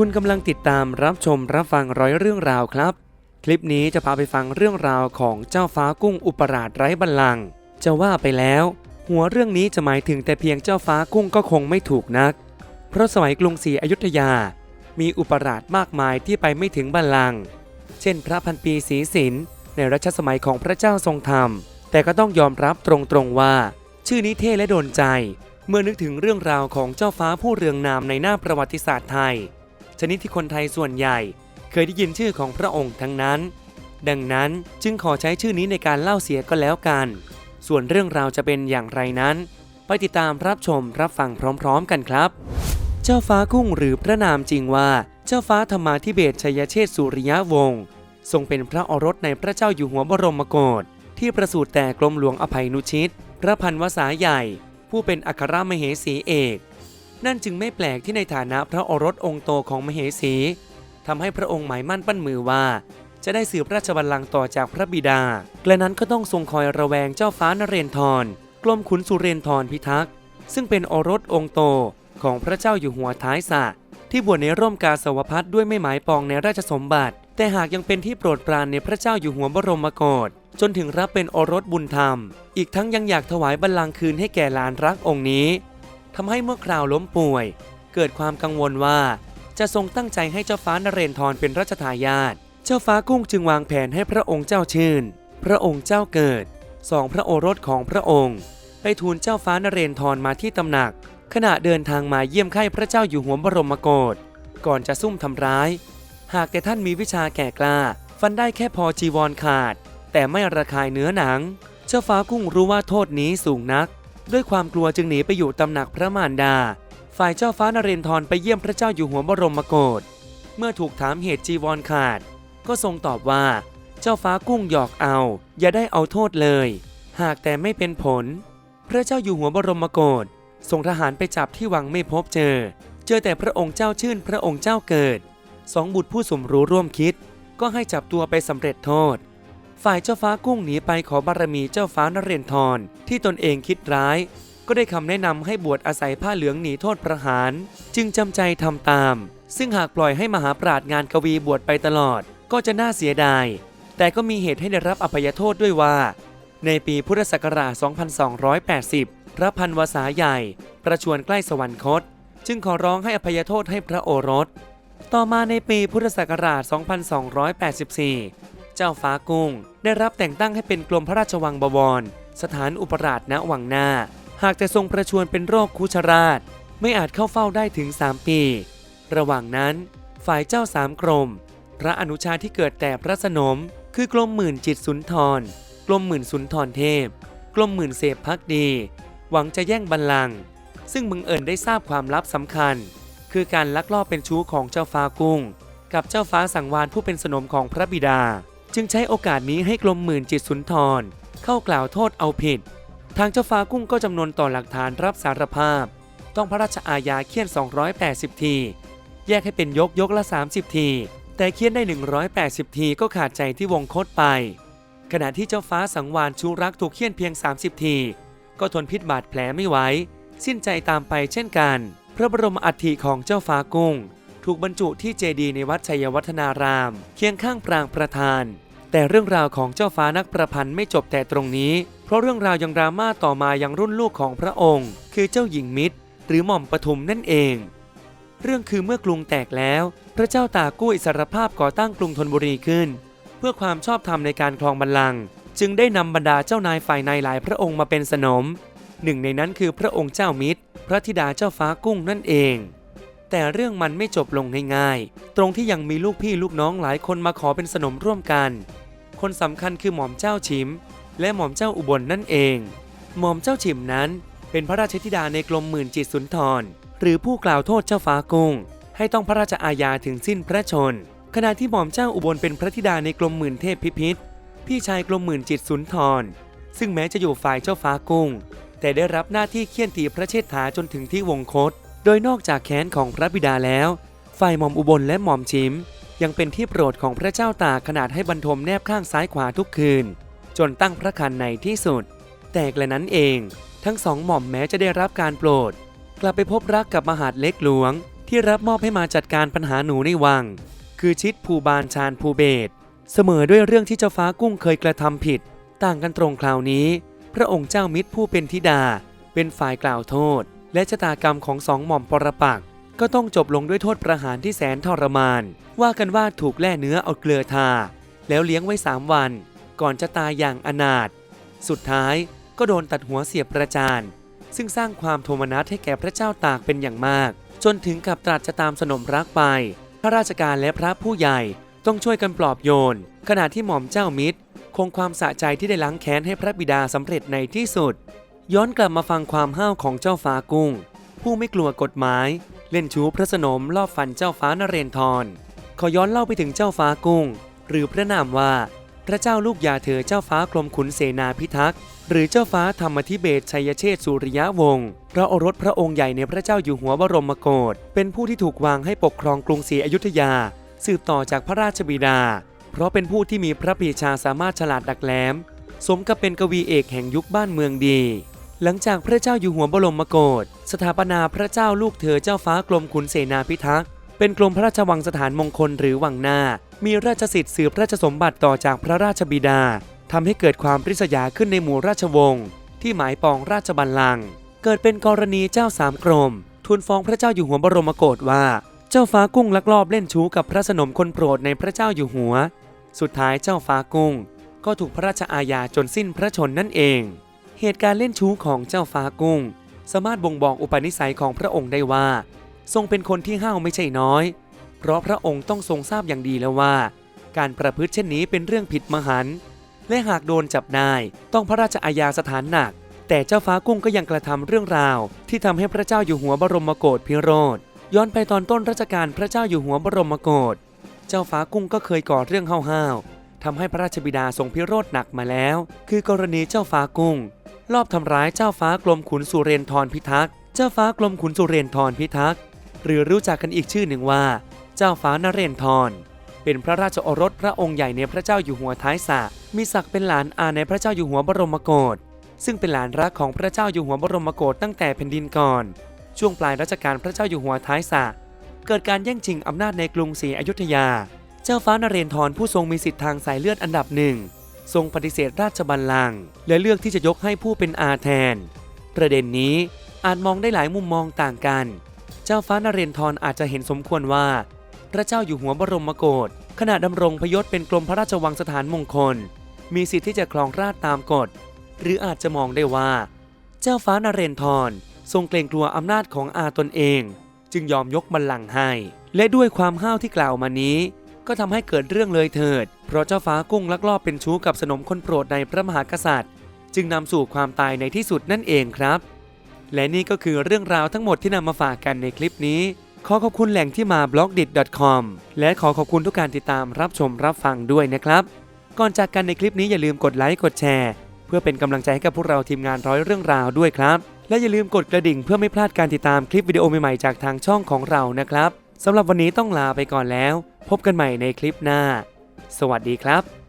คุณกำลังติดตามรับชมรับฟังร้อยเรื่องราวครับ คลิปนี้จะพาไปฟังเรื่องราวของเจ้าฟ้ากุ้งอุปราชไร้บัลลังก์จะว่าไปแล้ว หัวเรื่องนี้จะหมายถึงแต่เพียงเจ้าฟ้ากุ้งก็คงไม่ถูกนัก เพราะสมัยกรุงศรีอยุธยา มีอุปราชมากมายที่ไปไม่ถึงบัลลังก์เช่น พระพันปีศรีสินในรัชสมัยของพระเจ้าทรงธรรม แต่ก็ต้องยอมรับตรงๆว่า ชื่อนี้เท่และโดนใจ เมื่อนึกถึงเรื่องราวของเจ้าฟ้าผู้เรืองนามในหน้าประวัติศาสตร์ไทย ชนิดที่คนไทยส่วนใหญ่ เคยได้ยินชื่อของพระองค์ทั้งนั้น ดังนั้นจึงขอใช้ชื่อนี้ในการเล่าเสียก็แล้วกัน ส่วนเรื่องราวจะเป็นอย่างไรนั้น ไปติดตามรับชมรับฟังพร้อมๆกันครับ เจ้าฟ้ากุ้งหรือพระนามจริงว่า เจ้าฟ้าธรรมาธิเบศชัยเชษสุริยวงศ์ทรงเป็นพระโอรสในพระเจ้าอยู่หัวบรมโกศที่ประสูติแต่กรมหลวงอภัยนุชิต พระพันวษาใหญ่ ผู้เป็นอัครมเหสีเอก นั่นจึงไม่แปลกที่ในฐานะพระโอรสองค์โตของมเหสีทำให้พระองค์หมายมั่นปั้นมือว่า จะได้สืบราชบัลลังก์ต่อจากพระบิดา กระนั้นก็ต้องทรงคอยระแวงเจ้าฟ้านเรนทรกรมขุนสุเรนทรพิทักษ์ซึ่งเป็นโอรสองค์โตของพระเจ้าอยู่หัวท้ายสะที่บวชในร่มกาสาวพัดด้วยไม่หมายปองในราชสมบัติ แต่หากยังเป็นที่โปรดปรานในพระเจ้าอยู่หัวบรมโกศจนถึงรับเป็นโอรสบุญธรรม อีกทั้งยังอยากถวายบัลลังก์คืนให้แก่หลานรักองค์นี้ ทำให้เมื่อคราวล้มป่วย เกิดความกังวลว่า จะทรงตั้งใจให้เจ้าฟ้านเรนทรเป็นรัชทายาทเจ้าฟ้ากุ้งจึงวางแผนให้พระองค์เจ้าชื่น พระองค์เจ้าเกิดสองพระโอรสของพระองค์ ไปทูลเจ้าฟ้านเรนทรมาที่ตำหนัก ขณะเดินทางมาเยี่ยมไข้พระเจ้าอยู่หัวบรมโกศก่อนจะซุ่มทำร้าย หากแต่ท่านมีวิชาแก่กล้า ฟันได้แค่พอจีวรขาด แต่ไม่ระคายเนื้อหนัง เจ้าฟ้ากุ้งรู้ว่าโทษนี้สูงนัก ด้วยความกลัวจึงหนีไปอยู่ตำหนักพระมารดา ฝ่ายเจ้าฟ้านเรนทรไปเยี่ยมพระเจ้าอยู่หัวบรมโกศเมื่อถูกถามเหตุจีวรขาด ก็ทรงตอบว่า เจ้าฟ้ากุ้งหยอกเอา อย่าได้เอาโทษเลย หากแต่ไม่เป็นผล พระเจ้าอยู่หัวบรมโกศส่งทหารไปจับที่วังไม่พบเจอ เจอแต่พระองค์เจ้าชื่นพระองค์เจ้าเกิด สองบุตรผู้สมรู้ร่วมคิด ก็ให้จับตัวไปสำเร็จโทษ ฝ่ายเจ้าฟ้ากุ้งหนีไปขอบารมีเจ้าฟ้านเรนทรที่ตนเองคิดร้าย ก็ได้คำแนะนำให้บวชอาศัยผ้าเหลืองหนีโทษประหาร จึงจำใจทำตาม ซึ่งหากปล่อยให้มหาปราชงานกวีบวชไปตลอด ก็จะน่าเสียดาย แต่ก็มีเหตุให้ได้รับอภัยโทษด้วยว่า ในปีพุทธศักราช 2280 พระพันวษาใหญ่ ประชวรใกล้สวรรคต จึงขอร้องให้อภัยโทษให้พระโอรสต่อมาในปีพุทธศักราช 2284 เจ้าฟ้ากุ้ง ได้รับแต่งตั้งให้เป็นกรมพระราชวังบวร สถานอุปราชณวังหน้า หากจะทรงประชวรเป็นโรคคุชราช ไม่อาจเข้าเฝ้าได้ถึง 3 ปี ระหว่างนั้น ฝ่ายเจ้าสามกรม พระอนุชาที่เกิดแต่พระสนม คือกรมหมื่นจิตสุนทร กรมหมื่นสุนทรเทพ กรมหมื่นเสพพักดี หวังจะแย่งบัลลังก์ซึ่งมึงเอิญได้ทราบความลับสำคัญ คือการลักลอบเป็นชู้ของเจ้าฟ้ากุ้ง กับเจ้าฟ้าสังวานผู้เป็นสนมของพระบิดา จึงใช้โอกาสนี้ให้กรมหมื่นจิตสุนทร เข้ากล่าวโทษเอาผิด ทางเจ้าฟ้ากุ้งก็จำนวนต่อหลักฐานรับสารภาพ ต้องพระราชอาญาเคี่ยน 280 ที แยกให้เป็นยกยกละ 30 ที แต่เคี่ยนได้ 180 ทีก็ขาดใจที่วงคตไป ขณะที่เจ้าฟ้าสังวานชูรักถูกเคี่ยนเพียง 30 ที ก็ทนพิษบาดแผลไม่ไหวสิ้นใจตามไปเช่นกัน พระบรมอัฐิของเจ้าฟ้ากุ้ง ถูกบรรจุที่เจดีย์ในวัดชัยวัฒนาราม เคียงข้างปรางประธาน แต่เรื่องราวของเจ้าฟ้านักประพันธ์ไม่จบแต่ตรงนี้ เพราะเรื่องราวยังดราม่าต่อมายังรุ่นลูกของพระองค์ คือเจ้าหญิงมิตร หรือหม่อมปทุมนั่นเอง เรื่องคือเมื่อกรุงแตกแล้ว พระเจ้าตากกู้อิสรภาพก่อตั้งกรุงธนบุรีขึ้น เพื่อความชอบธรรมในการครองบัลลังก์จึงได้นำบรรดาเจ้านายฝ่ายในหลายพระองค์มาเป็นสนม หนึ่งในนั้นคือพระองค์เจ้ามิตร พระธิดาเจ้าฟ้ากุ้งนั่นเอง แต่เรื่องมันไม่จบลงง่ายๆ ตรงที่ยังมีลูกพี่ลูกน้องหลายคนมาขอเป็นสนมร่วมกัน คนสำคัญคือหม่อมเจ้าชิม และหม่อมเจ้าอุบลนั่นเอง หม่อมเจ้าชิมนั้น เป็นพระราชธิดาในกรมหมื่นจิตสุนทร หรือผู้กล่าวโทษเจ้าฟ้ากุ้ง ให้ต้องพระราชอาญาถึงสิ้นพระชน ขณะที่หม่อมเจ้าอุบลเป็นพระธิดาในกรมหมื่นเทพพิพิธพี่ชายกรมหมื่นจิตสุนทร ซึ่งแม้จะอยู่ฝ่ายเจ้าฟ้ากุ้ง แต่ได้รับหน้าที่เคี่ยนตีพระเชษฐาจนถึงที่วงคต โดยนอกจากแค้นของพระบิดาแล้ว ฝ่ายหม่อมอุบลและหม่อมชิม ยังเป็นที่โปรดของพระเจ้าตากขนาดให้บรรทมแนบข้างซ้ายขวาทุกคืน จนตั้งพระคันในที่สุด แต่กระนั้นเอง ทั้งสองหม่อมแม้จะได้รับการโปรด กลับไปพบรักกับมหาดเล็กหลวง ที่รับมอบให้มาจัดการปัญหาหนูในวัง คือชิดภูบาลชาญภูเบศเสมอด้วยเรื่องที่เจ้าฟ้ากุ้งเคยกระทำผิด ต่างกันตรงคราวนี้ พระองค์เจ้ามิตรผู้เป็นธิดา เป็นฝ่ายกล่าวโทษ และชะตากรรมของสองหม่อมปรปักษ ก็ต้องจบลงด้วยโทษประหารที่แสนทรมาน ว่ากันว่าถูกแล่เนื้อเอาเกลือทา แล้วเลี้ยงไว้สามวัน ก่อนจะตายอย่างอนาถสุดท้ายก็โดนตัดหัวเสียบประจาน ซึ่งสร้างความโทมนัสให้แก่พระเจ้าตากเป็นอย่างมาก จนถึงกับตรัสจะตามสนมรักไปพระราชการและพระผู้ใหญ่ต้องช่วยกันปลอบโยน ขณะที่หม่อมเจ้ามิตร คงความสะใจที่ได้ล้างแค้นให้พระบิดาสำเร็จในที่สุด ย้อนกลับมาฟังความห้าวของเจ้าฟ้ากุ้ง ผู้ไม่กลัวกฎหมาย เล่นชูพระสนมลอบฟันเจ้าฟ้านเรนทร ขอย้อนเล่าไปถึงเจ้าฟ้ากุ้ง หรือพระนามว่า พระเจ้าลูกยาเธอเจ้าฟ้ากรมขุนเสนาพิทักษ์หรือเจ้าฟ้าธรรมธิเบศชัยเชษสุริยะวงศ์พระโอรสพระองค์ใหญ่ในพระเจ้าอยู่หัวบรมโกศเป็นผู้ที่ถูกวางให้ปกครองกรุงศรีอยุธยา สืบต่อจากพระราชบิดา เพราะเป็นผู้ที่มีพระปรีชาสามารถฉลาดดักแหลม สมกับเป็นกวีเอกแห่งยุคบ้านเมืองดี หลังจากพระเจ้าอยู่หัวบรมโกศสถาปนาพระเจ้าลูกเธอเจ้าฟ้ากรมขุนเสนาพิทักษ์เป็นกรมพระราชวังสถานมงคลหรือวังหน้า มีราชสิทธิ์สืบราชสมบัติต่อจากพระราชบิดาทำให้เกิดความริษยาขึ้นในหมู่ราชวงศ์ที่หมายปองราชบัลลังก์เกิดเป็นกรณีเจ้าสามกรมทูลฟ้องพระเจ้าอยู่หัวบรมโกศว่า เจ้าฟ้ากุ้งลักลอบเล่นชู้กับพระสนมคนโปรดในพระเจ้าอยู่หัว สุดท้ายเจ้าฟ้ากุ้ง ก็ถูกพระราชอาญาจนสิ้นพระชนนั่นเอง เหตุการณ์เล่นชู้ของเจ้าฟ้ากุ้ง สามารถบ่งบอกอุปนิสัยของพระองค์ได้ว่า ทรงเป็นคนที่ห้าวไม่ใช่น้อย เพราะพระองค์ต้องทรงทราบอย่างดีแล้วว่า การประพฤติเช่นนี้เป็นเรื่องผิดมหันต์และหากโดนจับได้ต้องพระราชอาญาสถานหนัก แต่เจ้าฟ้ากุ้งก็ยังกระทำเรื่องราว ที่ทำให้พระเจ้าอยู่หัวบรมโกศพิโรธย้อนไปตอนต้นรัชกาลพระเจ้าอยู่หัวบรมโกศเจ้าฟ้ากุ้งก็เคยก่อเรื่องห้าวๆ ทำให้พระราชบิดาทรงพิโรธหนักมาแล้ว คือกรณีเจ้าฟ้ากุ้ง ลอบทำร้ายเจ้าฟ้ากรมขุนสุเรนทรพิทักษ์ เจ้าฟ้ากรมขุนสุเรนทรพิทักษ์ หรือรู้จักกันอีกชื่อหนึ่งว่า เจ้าฟ้านเรนทร เป็นพระราชโอรสพระองค์ใหญ่ในพระเจ้าอยู่หัวท้ายสระมีศักดิ์เป็นหลานอาในพระเจ้าอยู่หัวบรมโกศ ซึ่งเป็นหลานรักของพระเจ้าอยู่หัวบรมโกศตั้งแต่แผ่นดินก่อน ช่วงปลายรัชกาลพระเจ้าอยู่หัวท้ายสระเกิดการแย่งชิงอำนาจในกรุงศรีอยุธยา เจ้าฟ้านเรนทรผู้ทรงมีสิทธิ์ทางสายเลือดอันดับหนึ่งทรงปฏิเสธราชบัลลังก์และเลือกที่จะยกให้ผู้เป็นอาแทน ประเด็นนี้อาจมองได้หลายมุมมองต่างกัน เจ้าฟ้านเรนทรอาจจะเห็นสมควรว่า พระเจ้าอยู่หัวบรมโกศขณะดำรงพยศเป็นกรมพระราชวังสถานมงคล มีสิทธิ์ที่จะครองราชตามกฎ หรืออาจจะมองได้ว่า เจ้าฟ้านเรนทรทรงเกรงกลัวอำนาจของอาตนเอง จึงยอมยกบัลลังก์ให้ และด้วยความห้าวที่กล่าวมานี้ ก็ทำให้เกิดเรื่องเลยเถิด เพราะเจ้าฟ้ากุ้งลักลอบเป็นชู้กับสนมคนโปรดในพระมหากษัตริย์ จึงนำสู่ความตายในที่สุดนั่นเองครับ และนี่ก็คือเรื่องราวทั้งหมดที่นำมาฝากกันในคลิปนี้ ขอขอบคุณแหล่งที่มา b l o g d i t c o m และขอขอบคุณทุกการติดตามรับชมรับฟังด้วยนะครับ ก่อนจากกันในคลิปนี้อย่าลืมกดไลค์กดแชร์เพื่อเป็นกำลังใจให้กับพวกเราทีมงานร้อยเรื่องราวด้วยครับ และอย่าลืมกดกระดิ่งเพื่อไม่พลาดการติดตามคลิปวิดีโอใหม่ๆจากทางช่องของเรานะครับ สำหรับวันนี้ต้องลาไปก่อนแล้ว พบกันใหม่ในคลิปหน้า สวัสดีครับ